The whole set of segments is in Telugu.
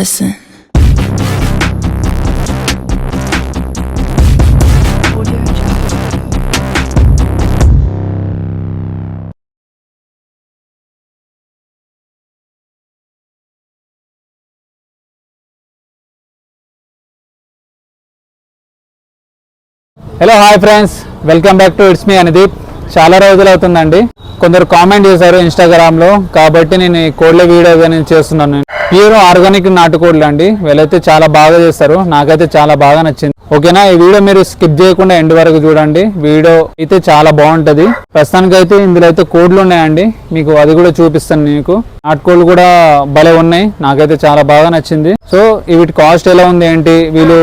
listen. Hello hi friends welcome back to it's me Anideep చాలా రోజులు అవుతుందండి. కొందరు కామెంట్ చేశారు ఇన్స్టాగ్రామ్లో కాబట్టి నేను ఈ కోడ్ల వీడియో కానీ చేస్తున్నాను. ప్యూర్ ఆర్గానిక్ నాటుకోడ్లు అండి. వీళ్ళైతే చాలా బాగా చేస్తారు. నాకైతే చాలా బాగా నచ్చింది. ఓకేనా? ఈ వీడియో మీరు స్కిప్ చేయకుండా ఎండ్ వరకు చూడండి. వీడియో అయితే చాలా బాగుంటది. ప్రస్తుతానికి అయితే ఇందులో అయితే కోడ్లు ఉన్నాయండి. మీకు అది కూడా చూపిస్తాను మీకు నాటుకోళ్ళు కూడా భలే ఉన్నాయి. నాకైతే చాలా బాగా నచ్చింది. సో వీటి కాస్ట్ ఎలా ఉంది ఏంటి? వీళ్ళు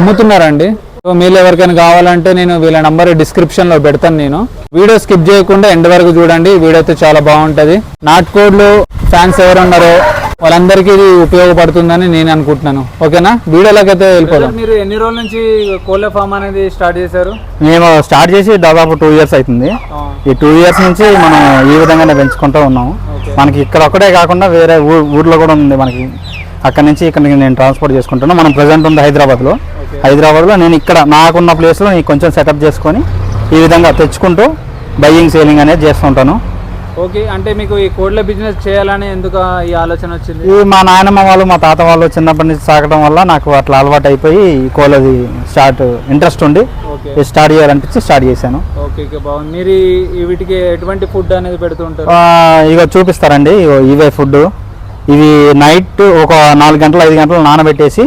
అమ్ముతున్నారండి. సో మీరు ఎవరికైనా కావాలంటే నేను వీళ్ళ నంబర్ డిస్క్రిప్షన్లో పెడతాను నేను. వీడియో స్కిప్ చేయకుండా ఎండ్ వరకు చూడండి. వీడియో అయితే చాలా బాగుంటది. నాటుకోడ్లు ఫ్యాన్స్ ఎవరు ఉన్నారో వాళ్ళందరికీ ఇది ఉపయోగపడుతుందని నేను అనుకుంటున్నాను. ఓకేనా? వీడియోలోకి అయితే వెళ్ళిపోదాం మీరు ఎన్ని రోజుల నుంచి కోళ్ళ ఫామ్ అనేది స్టార్ట్ చేశారు? మేము స్టార్ట్ చేసి దాదాపు టూ ఇయర్స్ అవుతుంది. ఈ టూ ఇయర్స్ నుంచి మనం ఈ విధంగానే పెంచుకుంటూ ఉన్నాము. మనకి ఇక్కడ ఒక్కటే కాకుండా వేరే ఊర్లో కూడా ఉంది మనకి. అక్కడ నుంచి ఇక్కడికి నేను ట్రాన్స్పోర్ట్ చేసుకుంటాను మనం ప్రజెంట్ ఉంది హైదరాబాద్లో. హైదరాబాద్లో నేను ఇక్కడ నాకున్న ప్లేస్లో నేను కొంచెం సెటప్ చేసుకొని ఈ విధంగా తెచ్చుకుంటూ బయ్యింగ్ సేలింగ్ అనేది చేస్తుంటాను ఓకే అంటే మీకు ఈ కోళ్ళ బిజినెస్ చేయాలని ఎందుకు ఈ ఆలోచన వచ్చింది? ఈ మా నాయనమ్మ వాళ్ళు మా తాత వాళ్ళు చిన్నప్పటి నుంచి సాగడం వల్ల నాకు అట్లా అలవాటు అయిపోయి ఈ కోళ్ళది స్టార్ట్ ఇంట్రెస్ట్ ఉండి ఓకే. స్టార్ట్ చేయాలనిపించి స్టార్ట్ చేశాను. ఓకే ఓకే బాగుంది. మీరు ఈ- ఈ వీటికి ఎటువంటి ఫుడ్ అనేది పెడుతూ ఉంటారు? ఆ, ఇగో చూపిస్తారండి ఇగో ఇవే ఫుడ్ ఇవి నైట్ ఒక నాలుగు గంటలు ఐదు గంటలు నానబెట్టేసి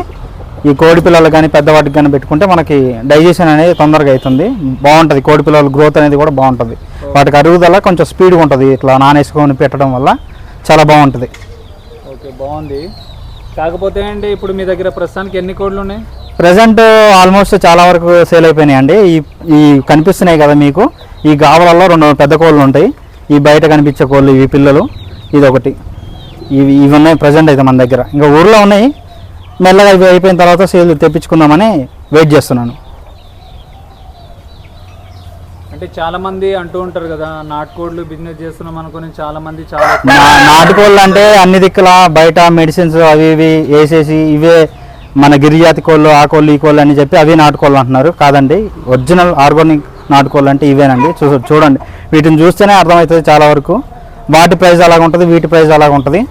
ఈ కోడి పిల్లలు కానీ పెద్దవాటికి కానీ పెట్టుకుంటే మనకి డైజెషన్ అనేది తొందరగా అవుతుంది. బాగుంటుంది కోడి పిల్లల గ్రోత్ అనేది కూడా బాగుంటుంది. వాటికి అరుగుదల కొంచెం స్పీడ్గా ఉంటుంది. ఇట్లా నానేసుకొని పెట్టడం వల్ల చాలా బాగుంటుంది. ఓకే బాగుంది. కాకపోతే ఏంటి ఇప్పుడు మీ దగ్గర ప్రస్తుతానికి ఎన్ని కోళ్ళు ఉన్నాయి? ప్రజెంట్ ఆల్మోస్ట్ చాలా వరకు సేల్ అయిపోయినాయి అండి. ఈ ఈ కనిపిస్తున్నాయి కదా మీకు. ఈ గావలలో రెండు పెద్ద కోళ్ళు ఉంటాయి. ఈ బయట కనిపించే కోళ్ళు ఇవి పిల్లలు. ఇది ఒకటి ఇవి ఇవి ఉన్నాయి ప్రజెంట్ అయితే మన దగ్గర. ఇంకా ఊర్లో ఉన్నాయి. మెల్లగా ఇవి అయిపోయిన తర్వాత సేల్ తెప్పించుకుందామని వెయిట్ చేస్తున్నాను. అంటే చాలా మంది అంటూ ఉంటారు కదా నాటుకోళ్ళు బిజినెస్ చేస్తున్నాం అనుకుని చాలా మంది చాలా నాటుకోళ్ళు అంటే అన్ని దిక్కుల బయట మెడిసిన్స్ అవి ఇవి వేసేసి ఇవే మన గిరిజాతి కోళ్ళు ఆ కోళ్ళు ఈ కోళ్ళు అని చెప్పి అవి నాటుకోళ్ళు అంటున్నారు. కాదండి ఒరిజినల్ ఆర్గానిక్ నాటుకోళ్ళు అంటే ఇవేనండి. చూ చూడండి వీటిని చూస్తేనే అర్థమవుతుంది చాలా వరకు. వాటి ప్రైస్ అలాగ ఉంటుంది వీటి ప్రైస్ అలాగ ఉంటుంది.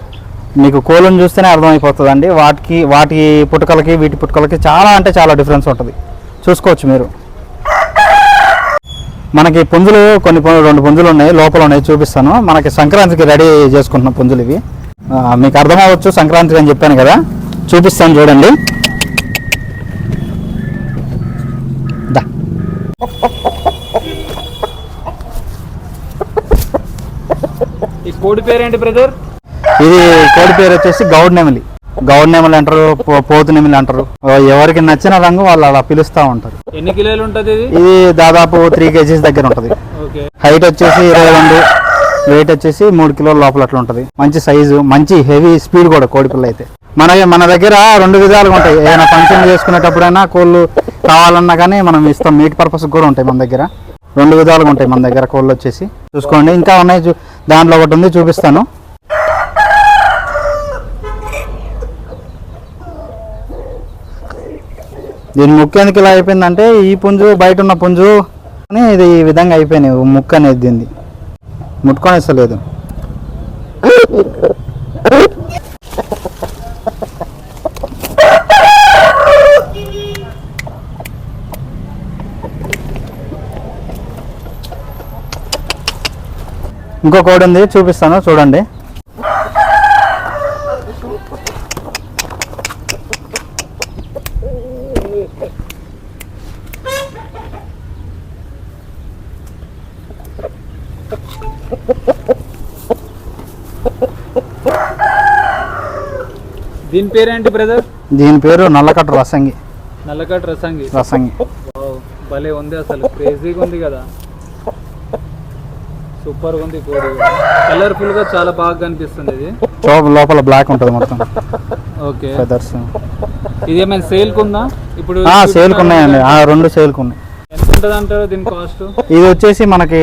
మీకు కోళ్ళని చూస్తేనే అర్థమైపోతుంది అండి వాటికి వాటి పుట్టుకలకి వీటి పుట్టుకలకి చాలా అంటే చాలా డిఫరెన్స్ ఉంటుంది. చూసుకోవచ్చు మీరు. మనకి పుంజులు కొన్ని రెండు పుంజులు ఉన్నాయి లోపల ఉన్నాయి చూపిస్తాను. మనకి సంక్రాంతికి రెడీ చేసుకుంటున్న పుంజులు ఇవి. మీకు అర్థమవచ్చు సంక్రాంతికి అని చెప్పాను కదా. చూపిస్తాను చూడండి. ఈ కోడి పేరేంటి బ్రదర్? ఇది కోడి పేరు వచ్చేసి గౌడ్ నెమలి. గౌడ్ నెమలి అంటారు పోతు నెమలి అంటారు. ఎవరికి నచ్చిన రంగు వాళ్ళు అలా పిలుస్తూ ఉంటారు. ఎన్ని కిలోలు ఉంటుంది ఇది? దాదాపు త్రీ కేజీస్ దగ్గర ఉంటుంది. హైట్ వచ్చేసి ఇరవై రెండు వెయిట్ వచ్చేసి మూడు కిలోల లోపల అట్లా ఉంటుంది. మంచి సైజు మంచి హెవీ స్పీడ్ కూడా కోడిపిల్ల అయితే. మన మన దగ్గర రెండు విధాలుగా ఉంటాయి. ఏదైనా ఫంక్షన్ చేసుకునేటప్పుడైనా కోళ్ళు కావాలన్నా కానీ మనం ఇస్తాం. మీట్ పర్పస్ కూడా ఉంటాయి మన దగ్గర. రెండు విధాలుగా ఉంటాయి మన దగ్గర కోళ్ళు వచ్చేసి. చూసుకోండి. ఇంకా ఉన్నాయి దాంట్లో ఒకటి ఉంది చూపిస్తాను. దీని ముక్కు ఎందుకు ఇలా అయిపోయిందంటే ఈ పుంజు బయట ఉన్న పుంజు అని ఇది ఈ విధంగా అయిపోయినాయి. ముక్కు అనేది దీన్ని. ముట్టుకొనేస్తలేదు. ఇంకో కోడి ఉంది చూపిస్తాను చూడండి. దీని పేరేంటి బ్రదర్? దీని పేరు నల్లకట్ట రసంగి. నల్లకట్ రసంగి. రసంగి. భలే ఉంది అసలు. క్రేజీగా ఉంది కదా. సూపర్ ఉంది కోడి. కలర్ఫుల్గా చాలా బాగా కనిపిస్తుంది ఇది. చోపు లోపల బ్లాక్ ఉంటుంది మొత్తం. ఓకే ఫెదర్స్ ఇది ఏమైనా సేల్ కుందా? ఇప్పుడు సేల్కి ఉన్నాయండి ఆ, రెండు సేల్కి ఉన్నాయి. ఎంత ఉంటుంది అంటారు దీని కాస్ట్? ఇది వచ్చేసి మనకి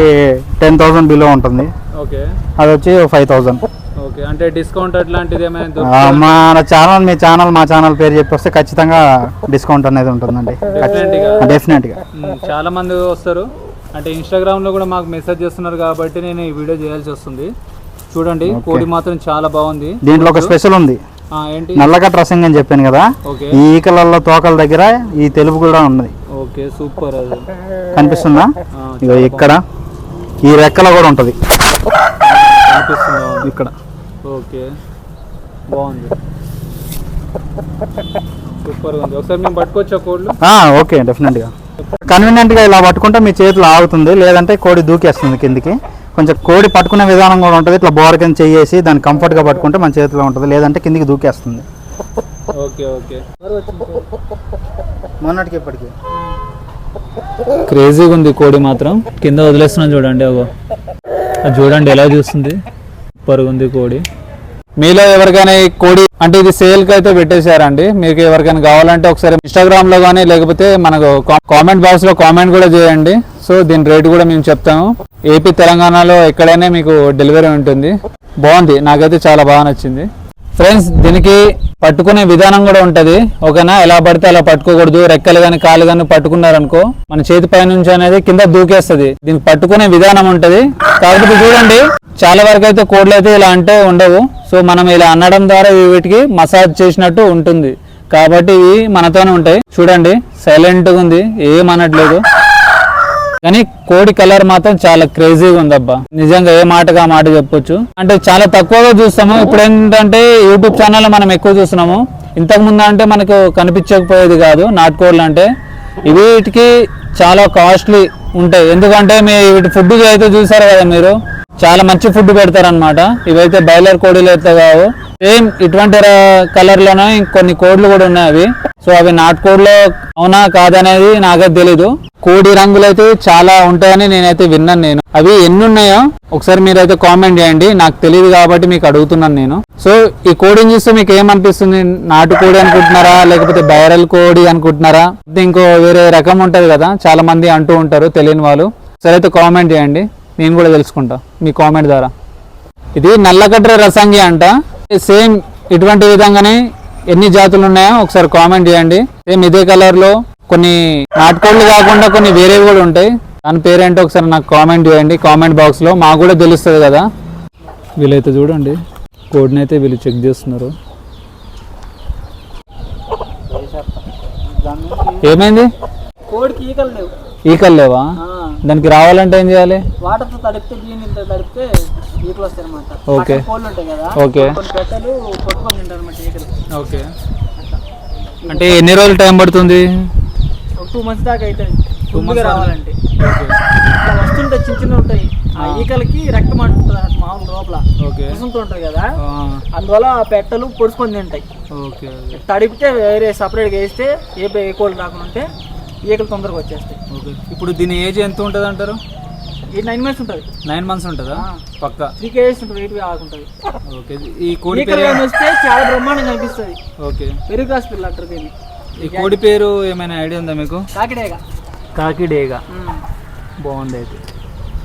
టెన్ థౌసండ్ బిలో ఉంటుంది. ఓకే. అది వచ్చి ఫైవ్ థౌసండ్. ఓకే. అంటే డిస్కౌంట్ అట్లాంటిది? మన ఛానల్ మీ ఛానల్ మా ఛానల్ పేరు చెప్పి వస్తే ఖచ్చితంగా డిస్కౌంట్ అనేది ఉంటుందండి. Definitely గా. చాలా మంది వస్తారు. అంటే ఇన్స్టాగ్రామ్లో కూడా మాకు మెసేజ్ చేస్తున్నారు కాబట్టి నేను ఈ వీడియో చేయాల్సి వస్తుంది. చూడండి కోడి మాత్రం చాలా బాగుంది. దీంట్లో ఒక స్పెషల్ ఉంది. నల్లగా డ్రెస్సింగ్ అని చెప్పాను కదా. ఈ ఈకలలో తోకల దగ్గర ఈ తెలుపు కూడా ఉంది ఓకే సూపర్ అది. కనిపిస్తుందా? ఇగో ఇక్కడ ఈ రెక్కలో కూడా ఉంటుంది. కనిపిస్తుంది. ఇక్కడ. ఓకే బాగుంది. సూపర్ ఉంది. ఒకసారి మేము పట్టుకోవచ్చా కోళ్ళు ఓకే డెఫినెట్గా. కన్వీనియంట్గా ఇలా పట్టుకుంటే మీ చేతిలో ఆగుతుంది లేదంటే కోడి దూకేస్తుంది కిందికి. కొంచెం కోడి పట్టుకునే విధానం కూడా ఉంటుంది. ఇట్లా బోర్ కింద చెయ్యేసి దాన్ని కంఫర్ట్గా పట్టుకుంటే మన చేతిలో ఉంటుంది లేదంటే కిందికి దూకేస్తుంది. Okay okay. మొన్నటికి ఇప్పటికి. క్రేజీగా ఉంది కోడి మాత్రం. కింద వదిలేస్తున్నాం చూడండి అగో. అది చూడండి ఎలా చూస్తుంది. పరుగుంది కోడి. మీలో ఎవరికైనా ఈ కోడి అంటే ఇది సేల్కి అయితే పెట్టేశారండి. మీకు ఎవరికైనా కావాలంటే ఒకసారి ఇన్స్టాగ్రామ్లో కానీ లేకపోతే మనకు కామెంట్ బాక్స్లో కామెంట్ కూడా చేయండి. సో దీని రేట్ కూడా మేము చెప్తాము. ఏపీ తెలంగాణలో ఎక్కడైనా మీకు డెలివరీ ఉంటుంది. బాగుంది. నాకైతే చాలా బాగా నచ్చింది. ఫ్రెండ్స్ దీనికి పట్టుకునే విధానం కూడా ఉంటది. ఓకేనా? ఎలా పడితే అలా పట్టుకోకూడదు. రెక్కలు కానీ కాలు కానీ పట్టుకున్నారనుకో మన చేతి పై నుంచి అనేది కింద దూకేస్తుంది. దీనికి పట్టుకునే విధానం ఉంటది. కాబట్టి చూడండి చాలా వరకు అయితే కోడ్లు అయితే ఇలా అంటే ఉండవు. సో మనం ఇలా అనడం ద్వారా వీటికి మసాజ్ చేసినట్టు ఉంటుంది. కాబట్టి ఇవి మనతోనే ఉంటాయి. చూడండి సైలెంట్గా ఉంది. ఏం అనట్లేదు. కానీ కోడి కలర్ మాత్రం చాలా క్రేజీగా ఉందబ్బా. నిజంగా ఏ మాటగా మాట చెప్పొచ్చు. అంటే చాలా తక్కువగా చూస్తాము. ఇప్పుడు ఏంటంటే యూట్యూబ్ ఛానల్ మనం ఎక్కువ చూస్తున్నాము. ఇంతకు ముందు అంటే మనకు కనిపించకపోయేది కాదు నాటుకోళ్ళు అంటే. ఇవి వీటికి చాలా కాస్ట్లీ ఉంటాయి. ఎందుకంటే మీ వీటి ఫుడ్ అయితే చూసారు కదా మీరు? చాలా మంచి ఫుడ్ పెడతారనమాట ఇవైతే బాయిలర్ కోడిలు అయితే కావు. సేమ్ ఇటువంటి కలర్లోనే కొన్ని కోడ్లు కూడా ఉన్నాయి అవి. సో అవి నాటుకోడ్లో అవునా కాదనేది నాకైతే తెలీదు. కోడి రంగులు అయితే చాలా ఉంటాయని నేనైతే విన్నాను నేను. అవి ఎన్ని ఉన్నాయో ఒకసారి మీరైతే కామెంట్ చేయండి. నాకు తెలియదు కాబట్టి మీకు అడుగుతున్నాను నేను. సో ఈ కోడిని చూస్తే మీకు ఏమనిపిస్తుంది నాటు కోడి అనుకుంటున్నారా? లేకపోతే బైరల్ కోడి అనుకుంటున్నారా? ఇంకో వేరే రకం ఉంటుంది కదా చాలా మంది అంటూ ఉంటారు తెలియని వాళ్ళు. సరే అయితే కామెంట్ చేయండి. నేను కూడా తెలుసుకుంటా మీ కామెంట్ ద్వారా. ఇది నల్లకట్ర రసంగి అంట. సేమ్ ఇటువంటి విధంగానే ఎన్ని జాతులు ఉన్నాయో ఒకసారి కామెంట్ చేయండి. సేమ్ ఇదే కలర్లో కొన్ని నాటుకోళ్ళు కాకుండా కొన్ని వేరేవి కూడా ఉంటాయి. దాని పేరేంటో ఒకసారి నాకు కామెంట్ చేయండి. కామెంట్ బాక్స్లో మాకు కూడా తెలుస్తుంది కదా. వీళ్ళైతే చూడండి. కోడ్ని అయితే వీళ్ళు చెక్ చేస్తున్నారు. ఏమైంది? కోడికి ఈకలు లేవు. ఈకలు లేవా? ఆ, దానికి రావాలంటే ఏం చేయాలి? వాటర్తో తడిపితే దీని ఇంత తడిపితే ఈకలు వస్తాయి అనమాట ఓకే. కోళ్ళు ఉంటాయి కదా ఓకే. కొన్ని పెట్టలు కొట్టుకొని అనమాట ఈకలు ఓకే అంటే ఎన్ని రోజులు టైం పడుతుంది? ఒక టూ మంత్స్ దాకా అవుతుంది months ముందుగా రావాలంటే. వస్తుంటాయి చిన్న చిన్న ఉంటాయి. ఆ ఈకలకి రక్తం అంటుంది మామూలు లోపల. ఓకే కుసుంటూ ఉంటాయి కదా. ఆ, అందువల్ల ఆ పెట్టలు పొడుచుకొని తింటాయి. ఓకే తడిపితే వేరే సపరేట్గా వేస్తే ఏ కోళ్ళు రాకుండా ఉంటే ఈకలు తొందరగా వచ్చేస్తాయి. ఓకే ఇప్పుడు దీని ఏజ్ ఎంత ఉంటుంది అంటారు నైన్ మంత్స్ ఉంటుంది. నైన్ మంత్స్ ఉంటుందా. పక్క. త్రీ కేజీస్ ఉంటుంది వెయిట్ ఆగుంటుంది ఓకే ఈ కోడి పేరు వస్తే చాలా బ్రహ్మాండంగా కనిపిస్తుంది ఓకే. పెరుగు గ్లాస్ పిల్ల అంటారు దీన్ని. ఈ కోడి పేరు ఏమైనా ఐడియా ఉందా మీకు? కాకిడేగా. కాకిడేగా. బాగుంది అయితే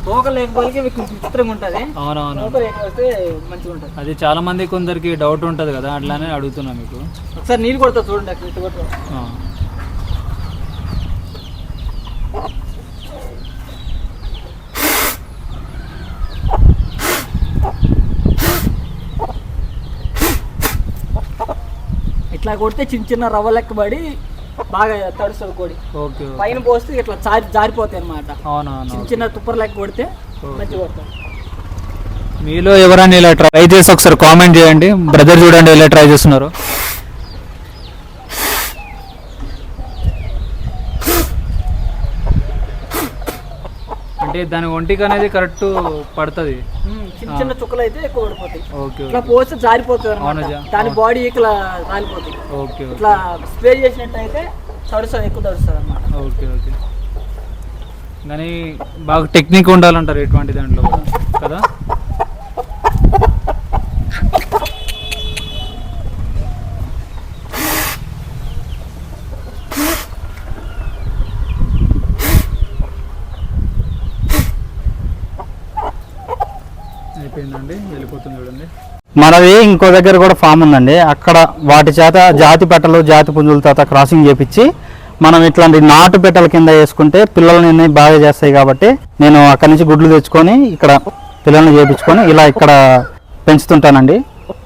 తోక లేకపోతే మీకు విచిత్రంగా ఉంటుంది. అవునవును. వస్తే మంచిగా ఉంటుంది. అది చాలా మంది కొందరికి డౌట్ ఉంటుంది కదా అట్లానే అడుగుతున్నా మీకు. ఒకసారి నీళ్ళు కొడతా చూడండి అక్కడ ఇట్లా కొడితే చిన్న చిన్న రవ్వ లెక్క పడి బాగా తడుస్తుంది కోడి. ఓకే. పైన పోస్తే ఇట్లా జారి జారిపోతాయి అనమాట చిన్న చిన్న తుప్పర్ లెక్క కొడితే మంచిగా కొడతాం మీలో ఎవరైనా ఇలా ట్రై చేసి ఒకసారి కామెంట్ చేయండి. బ్రదర్ చూడండి ఇలా ట్రై చేస్తున్నారు? దాని ఒంటికి అనేది కరెక్ట్ పడుతుంది. చిన్న చిన్న చుక్కలు అయితే ఎక్కువ పడిపోతాయి. ఓకే ఇట్లా పోస్తే జారిపోతుంది అనమాట? దాని. బాడీ ఇట్లా ఓకే ఓకే. ఇట్లా స్ప్రే చేసినట్టు అయితే తడుస్తుంది ఎక్కువ తడుస్తుంది అనమాట ఓకే ఓకే. కానీ బాగా టెక్నిక్ ఉండాలంటారు ఎటువంటి దాంట్లో కదా? మనది ఇంకో దగ్గర కూడా ఫామ్ ఉందండి. అక్కడ వాటి చేత జాతి పెట్టలు జాతి పుంజుల చేత క్రాసింగ్ చేపించి మనం ఇట్లాంటి నాటు పెట్టల కింద వేసుకుంటే పిల్లలని బాగా చేస్తాయి కాబట్టి నేను అక్కడి నుంచి గుడ్లు తెచ్చుకొని ఇక్కడ పిల్లల్ని చేపించుకొని ఇలా ఇక్కడ పెంచుతుంటానండి.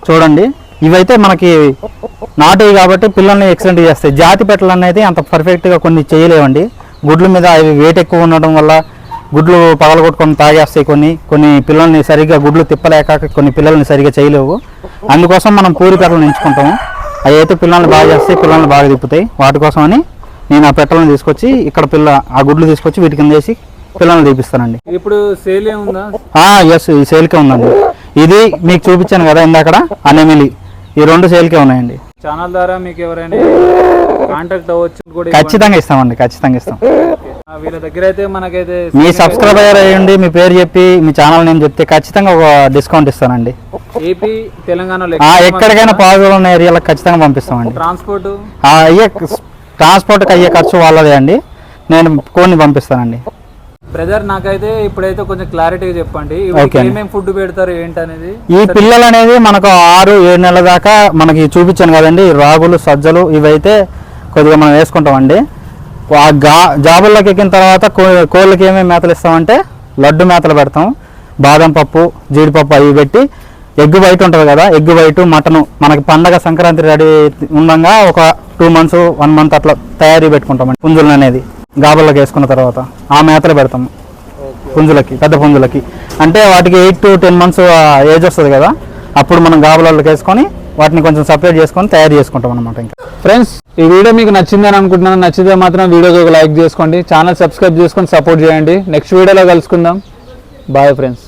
చూడండి. ఇవైతే మనకి నాటువి కాబట్టి పిల్లల్ని ఎక్సలెంట్ చేస్తాయి. జాతి పెట్టలు అనేది అంత పర్ఫెక్ట్గా కొన్ని చేయలేవండి. గుడ్ల మీద అవి వెయిట్ ఎక్కువ ఉండడం వల్ల గుడ్లు పగలగొట్టుకొని తాగేస్తాయి కొన్ని. కొన్ని పిల్లల్ని సరిగ్గా గుడ్లు తిప్పలేక కొన్ని పిల్లల్ని సరిగ్గా చేయలేవు. అందుకోసం మనం పూరి పెట్టలను ఎంచుకుంటాము. అవి అయితే పిల్లల్ని బాగా చేస్తాయి పిల్లల్ని బాగా తిప్పుతాయి. వాటి కోసమని నేను ఆ పెట్టలను తీసుకొచ్చి ఇక్కడ పిల్ల ఆ గుడ్లు తీసుకొచ్చి వీటి కింద వేసి పిల్లల్ని తీపిస్తానండి ఇప్పుడు సేల్ ఏముందా ఎస్ ఈ సేల్కే ఉందండి. ఇది మీకు చూపించాను కదా ఇందాకడ అనెమిలి. ఈ రెండు సేల్కే ఉన్నాయండి. ఛానల్ ద్వారా మీకు ఎవరైనా కాంటాక్ట్ అవ్వచ్చు కూడా ఖచ్చితంగా ఇస్తామండి ఖచ్చితంగా ఇస్తాం. వీళ్ళ దగ్గర అయితే మనకైతే మీ సబ్స్క్రైబర్ అయ్యండి మీ పేరు చెప్పి మీ ఛానల్ నేమ్ చెప్తే ఖచ్చితంగా ఒక డిస్కౌంట్ ఇస్తానండి. ఏపీ తెలంగాణలో ఎక్కడికైనా పాజిబుల్ ఉన్న ఏరియాలకు ఖచ్చితంగా పంపిస్తామండి. ట్రాన్స్పోర్ట్? అయ్యే ట్రాన్స్పోర్ట్కి అయ్యే ఖర్చు వాళ్ళదే అండి. నేను కోడిని పంపిస్తానండి. బ్రదర్ నాకైతే ఇప్పుడైతే కొంచెం క్లారిటీగా చెప్పండి. ఏమేమి ఫుడ్ పెడతారు ఏంటనేది? ఈ పిల్లలు అనేది మనకు ఆరు ఏడు నెలల దాకా మనకి చూపించాను కదండి. రాగులు సజ్జలు ఇవైతే కొద్దిగా మనం వేసుకుంటామండి. ఆ గా జాబుల్లోకి ఎక్కిన తర్వాత కో- కోళ్ళకి ఏమేమి మేతలు ఇస్తామంటే లడ్డు మేతలు పెడతాం. బాదం పప్పు జీడిపప్పు అవి పెట్టి ఎగ్ వైట్ ఉంటుంది కదా ఎగ్ వైట్ మటను. మనకి పండగ సంక్రాంతి రెడీ ఉండగా ఒక టూ మంత్స్ వన్ మంత్ అట్లా తయారీ పెట్టుకుంటామండి పుంజులు అనేది. గాబుల్లోకి వేసుకున్న తర్వాత ఆ మేతలు పెడతాము పుంజులకి పెద్ద పుంజులకి. అంటే వాటికి eight to ten months age వస్తుంది కదా అప్పుడు మనం గాబులలోకి వేసుకొని వాటిని కొంచెం సపరేట్ చేసుకొని తయారు చేసుకుంటాం అనమాట ఇంకా. ఫ్రెండ్స్ ఈ వీడియో మీకు నచ్చిందని అనుకుంటున్నాను. నచ్చితే మాత్రం వీడియోకి ఒక లైక్ చేసుకోండి. ఛానల్ సబ్స్క్రైబ్ చేసుకొని సపోర్ట్ చేయండి. నెక్స్ట్ వీడియోలో కలుసుకుందాం. Bye friends.